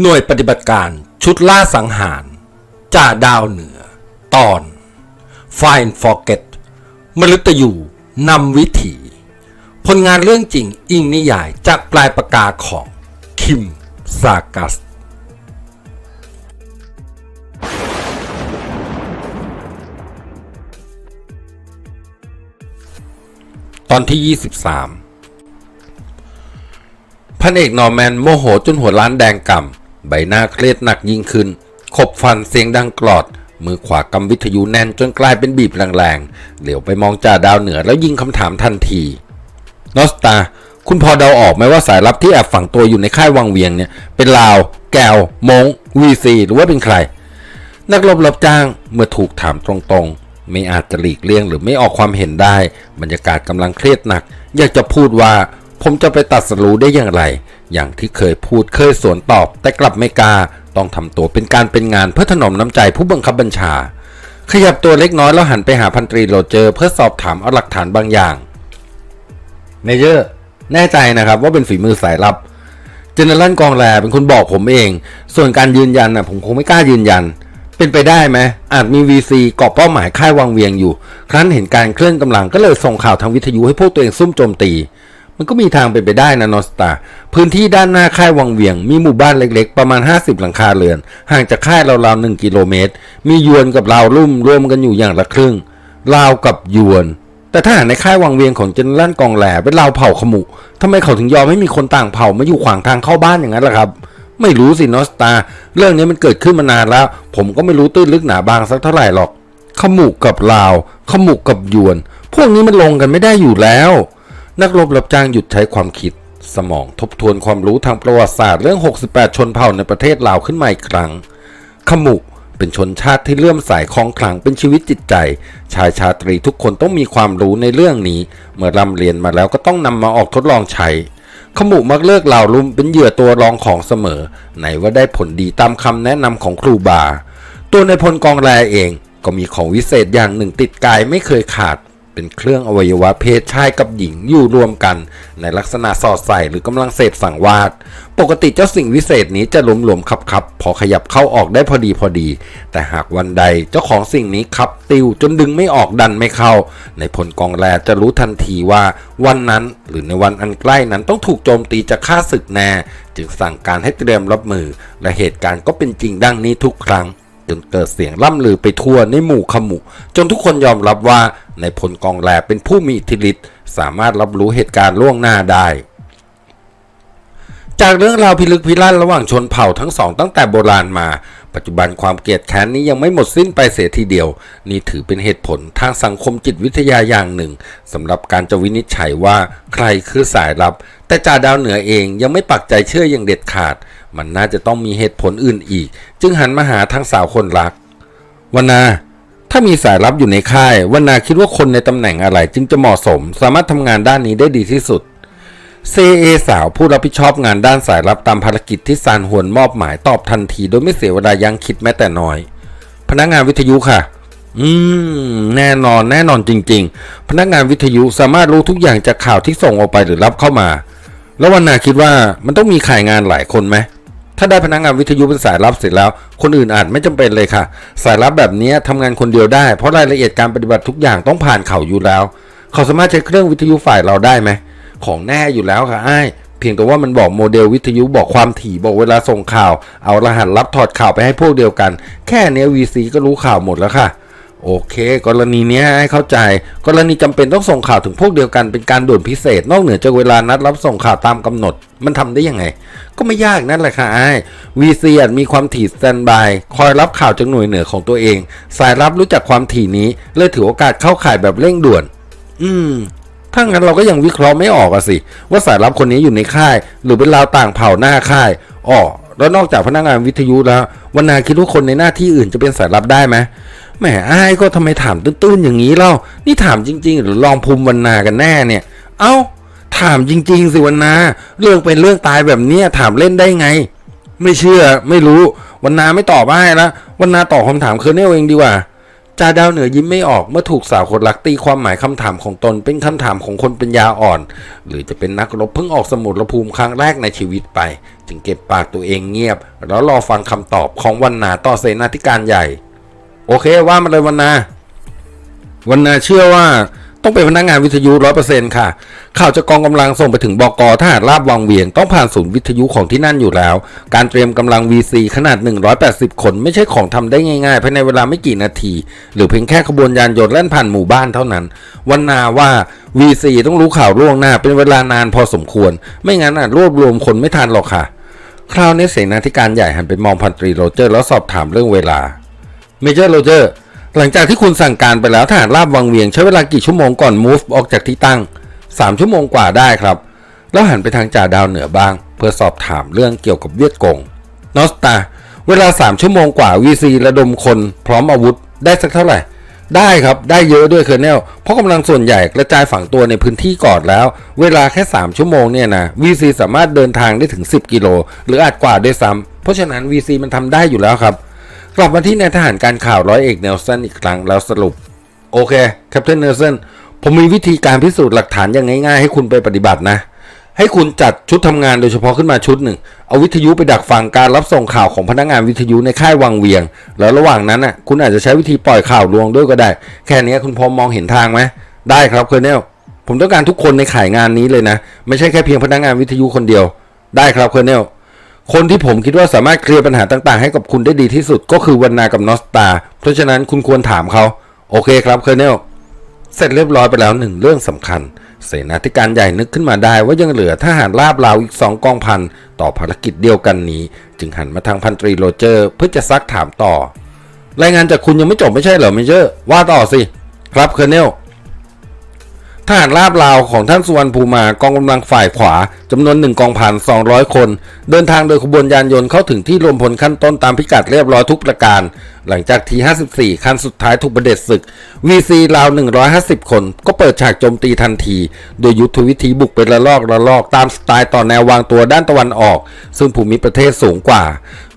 หน่วยปฏิบัติการชุดล่าสังหารจ่าดาวเหนือ ตอน Find Forget มฤตยูนำวิถี ผลงานเรื่องจริงอิงนิยายจากปลายปากกาของ คิมซากัส ตอนที่ 23 พันเอกนอร์แมนโมโหจนหัวล้านแดงกำ ใบหน้าเครียดหนักยิ่งขึ้น ขบฟันเสียงดังกรอด มือขวากำวิทยุแน่นจนกลายเป็นบีบแรงๆ เหลียวไปมองจ่าดาวเหนือแล้วยิงคำถามทันที นอสตา คุณพอเดาออกไหมว่าสายลับที่แอบฝังตัวอยู่ในค่ายวังเวียงเนี่ย เป็นลาว แกว มงวีซีหรือว่าเป็นใคร นักรบรับจ้างเมื่อถูกถามตรงๆ ไม่อาจจะหลีกเลี่ยงหรือไม่ออกความเห็นได้ บรรยากาศกำลังเครียดหนัก อยากจะพูดว่า ผมจะไปตัดสรู้ได้อย่างไร อย่างที่เคยพูดเคยสวนตอบ แต่กลับไม่กล้า ต้องทำตัวเป็นการเป็นงานเพื่อถนอมน้ำใจผู้บังคับบัญชา ขยับตัวเล็กน้อยแล้วหันไปหาพันตรีโรเจอร์เพื่อสอบถามเอาหลักฐานบางอย่างเมเจอร์แน่ใจนะครับว่าเป็นฝีมือสายลับเจเนอเรลกองแลเป็นคนบอกผมเอง ส่วนการยืนยันนะผมคงไม่กล้ายืนยัน เป็นไปได้ไหมอาจมี VC เกาะเป้าหมายค่ายวังเวียงอยู่ ครั้นเห็นการเคลื่อนกำลังก็เลยส่งข่าวทางวิทยุให้พวกตัวเองซุ่มโจมตี มันก็มีทางเป็นไปได้นะนอสตาพื้นที่ด้านหน้าค่ายวังเวียง มีหมู่บ้านเล็กๆ ประมาณ 50 หลังคาเรือน ห่างจากค่ายราวๆ1กิโลเมตร มียวนกับลาวลุ่มรวมกันอยู่อย่างละครึ่งลาวกับยวน แต่ถ้าหากในค่ายวังเวียงของเจนลั่นกองแหล่เป็นลาวเผ่าขมุทำไมเขาถึงยอมให้มีคนต่างเผ่ามาอยู่ขวางทางเข้าบ้านอย่างนั้นล่ะครับไม่รู้สินอสตา เรื่องนี้มันเกิดขึ้นมานานแล้ว ผมก็ไม่รู้ตื้นลึกหนาบางสักเท่าไหร่หรอก ขมุกกับลาว ขมุกกับยวน พวกนี้มันลงกันไม่ได้อยู่แล้ว นักรบรับจ้างหยุดใช้ความคิด สมองทบทวนความรู้ทางประวัติศาสตร์เรื่อง 68 ชนเผ่าในประเทศลาวขึ้นมาอีกครั้ง ขมุกเป็นชนชาติที่เลื่อมใสคลองขลังเป็นชีวิตจิตใจ ชายชาตรีทุกคนต้องมีความรู้ในเรื่องนี้ เมื่อร่ำเรียนมาแล้วก็ต้องนำมาออกทดลองใช้ ขมุมักเลิกเหล่าลุ่มเป็นเหยื่อตัวรองของเสมอ ไหนว่าได้ผลดีตามคำแนะนำของครูบา ตัวในพลกองแรเอง ก็มีของวิเศษอย่างหนึ่งติดกายไม่เคยขาด เป็นเครื่องอวัยวะเพศชายกับหญิงอยู่รวมกัน ในลักษณะสอดใส่หรือกำลังเสพสังวาสปกติเจ้าสิ่งวิเศษนี้จะหลวมๆคับๆพอขยับเข้าออกได้พอดีพอดี แต่หากวันใดเจ้าของสิ่งนี้ขับติวจนดึงไม่ออกดันไม่เข้า ในพลกองแรจะรู้ทันทีว่าวันนั้นหรือในวันอันใกล้นั้นต้องถูกโจมตีจากข้าศึกแน่ จึงสั่งการให้เตรียมรับมือ และเหตุการณ์ก็เป็นจริงดังนี้ทุกครั้งจนเกิดเสียงล่ำลือไปทั่วในหมู่ขมุ จนทุกคนยอมรับว่า ในพลกองแลเป็นผู้มีอิทธิฤทธิ์สามารถรับรู้เหตุการณ์ล่วงหน้าได้ จากเรื่องราวพิลึกพิลั่นระหว่างชนเผ่าทั้งสองตั้งแต่โบราณมา ปัจจุบันความเกลียดแค้นนี้ยังไม่หมดสิ้นไปเสียทีเดียว นี่ถือเป็นเหตุผลทางสังคมจิตวิทยาอย่างหนึ่งสำหรับการจะวินิจฉัยว่าใครคือสายลับ แต่จ่าดาวเหนือเองยังไม่ปักใจเชื่ออย่างเด็ดขาด มันน่าจะต้องมีเหตุผลอื่นอีก จึงหันมาหาทางสาวคนรักวนา ถ้ามีสายลับอยู่ในค่ายวนาคิดว่าคนในตำแหน่งอะไรจึงจะเหมาะสม สามารถทำงานด้านนี้ได้ดีที่สุดเซเอสาวผู้รับผิดชอบงานด้านสายลับตามภารกิจที่ซานฮวนมอบหมายตอบทันที โดยไม่เสียเวลายังคิดแม้แต่น้อย พนักงานวิทยุค่ะ อืม แน่นอนแน่นอนจริง ๆ พนักงานวิทยุสามารถรู้ทุกอย่างจากข่าวที่ส่งออกไปหรือรับเข้ามา แล้ววันนาคิดว่ามันต้องมีขายงานหลายคนไหม ถ้าได้พนักงานวิทยุเป็นสายลับเสร็จแล้ว คนอื่นอาจไม่จำเป็นเลยค่ะ สายลับแบบนี้ทำงานคนเดียวได้ เพราะรายละเอียดการปฏิบัติทุกอย่างต้องผ่านเขาอยู่แล้ว เขาสามารถใช้เครื่องวิทยุฝ่ายเราได้ไหม ของแน่อยู่แล้วค่ะไอ้ายเพียงแต่ว่ามันบอกโมเดลวิทยุบอกความถี่บอกเวลาส่งข่าว เอารหัสรับถอดข่าวไปให้พวกเดียวกัน แค่เนี้ย VC ก็รู้ข่าวหมดแล้วค่ะ โอเค กรณีนี้ให้เข้าใจ กรณีจำเป็นต้องส่งข่าวถึงพวกเดียวกันเป็นการด่วนพิเศษ นอกเหนือจากเวลานัดรับส่งข่าวตามกำหนด มันทำได้ยังไง ก็ไม่ยากนั่นแหละค่ะไอ้ VC อาจมีความถี่สแตนบาย คอยรับข่าวจากหน่วยเหนือของตัวเอง สายรับรู้จักความถี่นี้เลยถือโอกาสเข้าข่ายแบบเร่งด่วน อืมถ้างั้นเราก็ยังวิเคราะห์ไม่ออกอะสิ ว่าสายลับคนนี้อยู่ในค่าย หรือเป็นลาวต่างเผ่าหน้าค่ายอ๋อแล้วนอกจากพนักงานวิทยุแล้ววันาคิดว่าคนในหน้าที่อื่นจะเป็นสายลับได้ไหม แหมอ้ายก็ทำไมถามตื้นๆอย่างนี้เล่า นี่ถามจริง ๆ หรือลองภูมิวันนากันแน่เนี่ย เอ้า ถามจริง ๆ สิวันนา เรื่องเป็นเรื่องตายแบบเนี้ยถามเล่นได้ไง ไม่เชื่อไม่รู้วันนาไม่ตอบอ้ายละวันนาตอบคำถามเคอร์เนลเองดีกว่าจ่าดาวเหนือยิ้มไม่ออกเมื่อถูกสาวคนรักตีความหมายคำถามของตนเป็นคำถามของคนเป็นยาอ่อน หรือจะเป็นนักรบเพิ่งออกสมุรภูมิครั้งแรกในชีวิตไป จึงเก็บปากตัวเองเงียบ แล้วรอฟังคำตอบของวันนาต่อเสนาธิการใหญ่ โอเคว่ามาเลยวันนา วันนาเชื่อว่าต้องเป็นพนักงานวิทยุร้อยเปอร์เซ็นต์ค่ะ ข่าวจากกองกำลังส่งไปถึงบกทหารราบวังเวียง ต้องผ่านศูนย์วิทยุของที่นั่นอยู่แล้ว การเตรียมกำลัง VC ขนาด 180 คน ไม่ใช่ของทำได้ง่ายๆภายในเวลาไม่กี่นาที หรือเพียงแค่ขบวนยานยนต์แล่นผ่านหมู่บ้านเท่านั้น วันนาว่า VC ต้องรู้ข่าวล่วงหน้าเป็นเวลานานพอสมควร ไม่งั้นอาจรวบรวมคนไม่ทันหรอกค่ะ คราวนี้เสนาธิการใหญ่หันไปมองพันตรีโรเจอร์แล้วสอบถามเรื่องเวลา เมเจอร์โรเจอร์หลังจากที่คุณสั่งการไปแล้วทหารราบวังเวียงใช้เวลากี่ชั่วโมงก่อน move ออกจากที่ตั้ง 3 ชั่วโมงกว่าได้ครับ แล้วหันไปทางจ่าดาวเหนือบ้าง เพื่อสอบถามเรื่องเกี่ยวกับเวียดกงนอสตาเวลา 3 ชั่วโมงกว่า VC ระดมคนพร้อมอาวุธได้สักเท่าไหร่ ได้ครับได้เยอะด้วยเคอร์เนลเพราะกำลังส่วนใหญ่กระจายฝังตัวในพื้นที่ก่อนแล้ว เวลาแค่ 3 ชั่วโมงเนี่ยนะ VC สามารถเดินทางได้ถึง 10 กิโล หรืออาจกว่าด้วยซ้ำเพราะฉะนั้น VC มันทำได้อยู่แล้วครับ กลับมาที่นายทหารการข่าวร้อยเอกเนลสันอีกครั้งแล้วสรุป โอเคแคปเทนเนลสันผมมีวิธีการพิสูจน์หลักฐานอย่างง่ายๆ ให้คุณไปปฏิบัตินะ ให้คุณจัดชุดทำงานโดยเฉพาะขึ้นมาชุดหนึ่ง เอาวิทยุไปดักฟังการรับส่งข่าวของพนักงานวิทยุในค่ายวังเวียง แล้วระหว่างนั้นน่ะคุณอาจจะใช้วิธีปล่อยข่าวลวงด้วยก็ได้ แค่นี้คุณพอมองเห็นทางไหมได้ครับเคอร์เนลผมต้องการทุกคนในขายงานนี้เลยนะ ไม่ใช่แค่เพียงพนักงานวิทยุคนเดียว ได้ครับเคอร์เนล คนที่ผมคิดว่าสามารถเคลียร์ปัญหาต่าง ๆ ให้กับคุณได้ดีที่สุดก็คือวันนากับนอสตา เพราะฉะนั้นคุณควรถามเขา โอเคครับเคอร์เนลเสร็จเรียบร้อยไปแล้วหนึ่งเรื่องสำคัญ เสนาธิการใหญ่นึกขึ้นมาได้ว่ายังเหลือทหารราบลาวอีกสองกองพันต่อภารกิจเดียวกันนี้ จึงหันมาทางพันตรีโรเจอร์ เพื่อจะซักถามต่อ รายงานจากคุณยังไม่จบไม่ใช่เหรอเมเจอร์ว่าต่อสิ ครับเคอร์เนล หารราบลาวของท่านสุวรรณภูมากองกำลังฝ่ายขวาจำนวนหนึ่งกองพันสองร้อยคน เดินทางโดยขบวนยานยนต์เข้าถึงที่รวมพลขั้นต้นตามพิกัดเรียบร้อยทุกประการ หลังจากที 54คันสุดท้ายถูกประเด็จศึก VC ราว 150 คน ก็เปิดฉากโจมตีทันที โดยยุทธวิธีบุกเป็นระลอกระลอกตามสไตล์ต่อแนววางตัวด้านตะวันออก ซึ่งภูมิประเทศสูงกว่า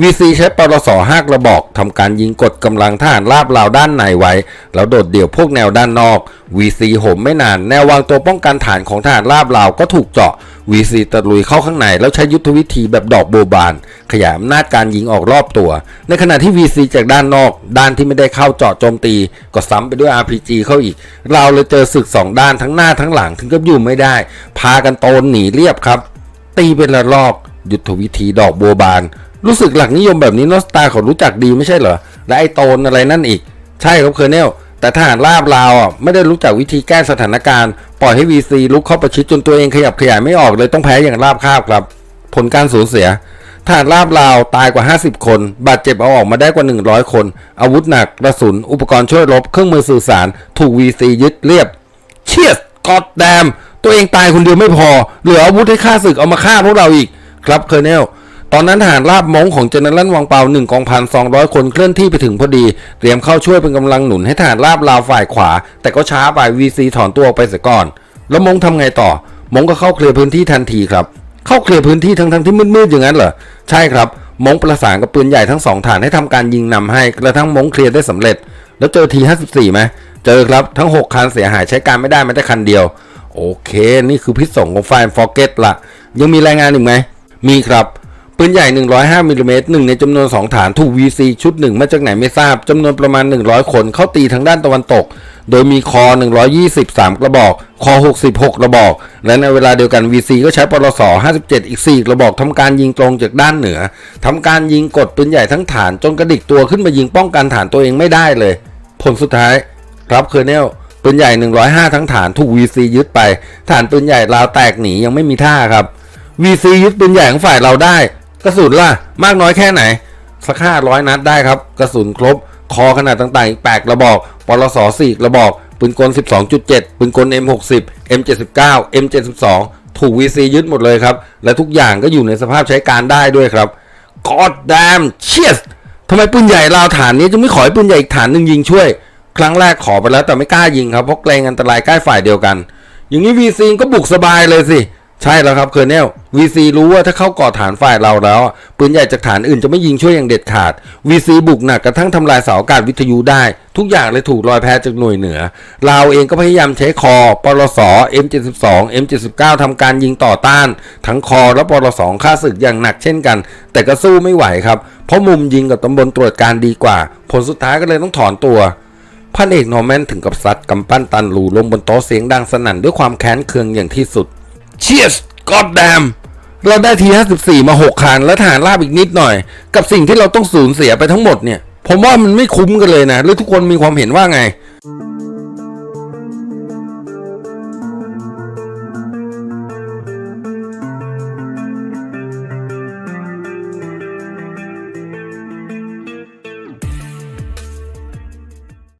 VC ใช้ปรสห้ากระบอกทำการยิงกดกำลังทหารราบลาวด้านในไว้ แล้วโดดเดี่ยวพวกแนวด้านนอก VC โหมไม่นาน แนววางตัวป้องกันฐานของทหารราบลาวก็ถูกเจาะ VC ตะลุยเข้าข้างในแล้วใช้ยุทธวิธีแบบดอกโบบาน ขยายอำนาจการยิงออกรอบตัว ในขณะที่ VC จากด้านนอก ด้านที่ไม่ได้เข้าเจาะโจมตี ก็ซ้ำไปด้วย RPG เข้าอีก เราเลยเจอศึกสองด้านทั้งหน้าทั้งหลังถึงกับอยู่ไม่ได้ พากันโตนหนีเรียบครับ ตีเป็นระลอกยุทธวิธีดอกโบบาน รู้สึกหลักนิยมแบบนี้นอสตาเขารู้จักดีไม่ใช่เหรอ และไอ้โตนอะไรนั่นอีก ใช่ครับเคอร์เนล แต่ทหารราบลาวอะไม่ได้รู้จักวิธีแก้สถานการณ์ ปล่อยให้ VC ลุกเข้าประชิดจนตัวเองขยับขยายไม่ออกเลยต้องแพ้อย่างราบคาบครับ ผลการสูญเสียทหารราบลาวตายกว่า 50 คน บาดเจ็บเอาออกมาได้กว่า 100 คน อาวุธหนักกระสุน อุปกรณ์ช่วยรบ เครื่องมือสื่อสาร ถูก VC ยึดเรียบ เชียสกอดแดม ตัวเองตายคนเดียวไม่พอ เหลืออาวุธให้ฆ่าศึกเอามาฆ่าพวกเราอีก ครับเคอร์เนล ตอนนั้นทหารราบมงของเจเนอเรลวังเปาหนึ่งกองพันสองร้อยคนเคลื่อนที่ไปถึงพอดี เตรียมเข้าช่วยเป็นกำลังหนุนให้ทหารราบลาวฝ่ายขวา แต่ก็ช้าไป VC ถอนตัวออกไปเสียก่อน แล้วมงทำไงต่อ มงก็เข้าเคลียร์พื้นที่ทันทีครับ เข้าเคลียร์พื้นที่ทั้งทั้งที่มืดๆอย่างนั้นเหรอ ใช่ครับ มงประสานกับปืนใหญ่ทั้งสองฐานให้ทำการยิงนำให้กระทั่งมงเคลียร์ได้สำเร็จ แล้วเจอที54ไหมเจอครับทั้ง 6 คันเสียหายใช้การไม่ได้แม้แต่คันเดียว โอเค นี่คือพิษสงของไฟฟอร์เกตละยังมีรายงานอีกไหมมีครับ ปืนใหญ่ 105มิลลิเมตรหนึ่งในจำนวน 2 ฐานถูก VC ชุดหนึ่งมาจากไหนไม่ทราบจำนวนประมาณ 100 คนเข้าตีทางด้านตะวันตก โดยมีคอ 123 กระบอก คอ 66 กระบอก และในเวลาเดียวกัน VC ก็ใช้ปรส57 อีก 4 กระบอกทำการยิงตรงจากด้านเหนือทำการยิงกดปืนใหญ่ทั้งฐานจนกระดิกตัวขึ้นมายิงป้องกันฐานตัวเองไม่ได้เลย ผลสุดท้ายครับเคอร์เนลปืนใหญ่ 105 ทั้งฐานถูก VC ยึดไป ฐานปืนใหญ่ลาวแตกหนียังไม่มีท่าครับ VC ยึดปืนใหญ่ของฝ่ายเราได้ กระสุนล่ะ มากน้อยแค่ไหน สักห้าร้อยนัดได้ครับ กระสุนครบ คอขนาดต่างๆอีกแปดกระบอกปลสสี่กระบอก ปืนกล 12.7 ปืนกล M60 M79 M72 ถูก VC ยึดหมดเลยครับ และทุกอย่างก็อยู่ในสภาพใช้การได้ด้วยครับ God damn shit ทำไมปืนใหญ่ลาวฐานนี้จึงไม่ขอให้ปืนใหญ่อีกฐานหนึ่งยิงช่วย ครั้งแรกขอไปแล้วแต่ไม่กล้ายิงครับเพราะเกรงอันตรายใกล้ฝ่ายเดียวกัน อย่างนี้ VC ก็บุกสบายเลยสิ ใช่แล้วครับเคอร์เนล VC รู้ว่าถ้าเข้าก่อฐานฝ่ายเราแล้ว ปืนใหญ่จากฐานอื่นจะไม่ยิงช่วยอย่างเด็ดขาด VC บุกหนักกระทั่งทำลายเสาอากาศวิทยุได้ ทุกอย่างเลยถูกลอยแพจากหน่วยเหนือ เราเองก็พยายามใช้คอปลส M72 M79 ทำการยิงต่อต้าน ทั้งคอและปลสฆ่าศึกอย่างหนักเช่นกัน แต่ก็สู้ไม่ไหวครับ เพราะมุมยิงกับตำบลตรวจการดีกว่า ผลสุดท้ายก็เลยต้องถอนตัวพันเอกนอร์แมนถึงกับซัดกำปั้นตันหลูลงบนโต๊ะเสียงดังสนั่นด้วยความแค้นเคืองอย่างที่สุด เชียสกอดแดมเราได้ที 54 มา 6 คัน และฐานราบอีกนิดหน่อย กับสิ่งที่เราต้องสูญเสียไปทั้งหมดเนี่ย ผมว่ามันไม่คุ้มกันเลยนะ หรือทุกคนมีความเห็นว่าไง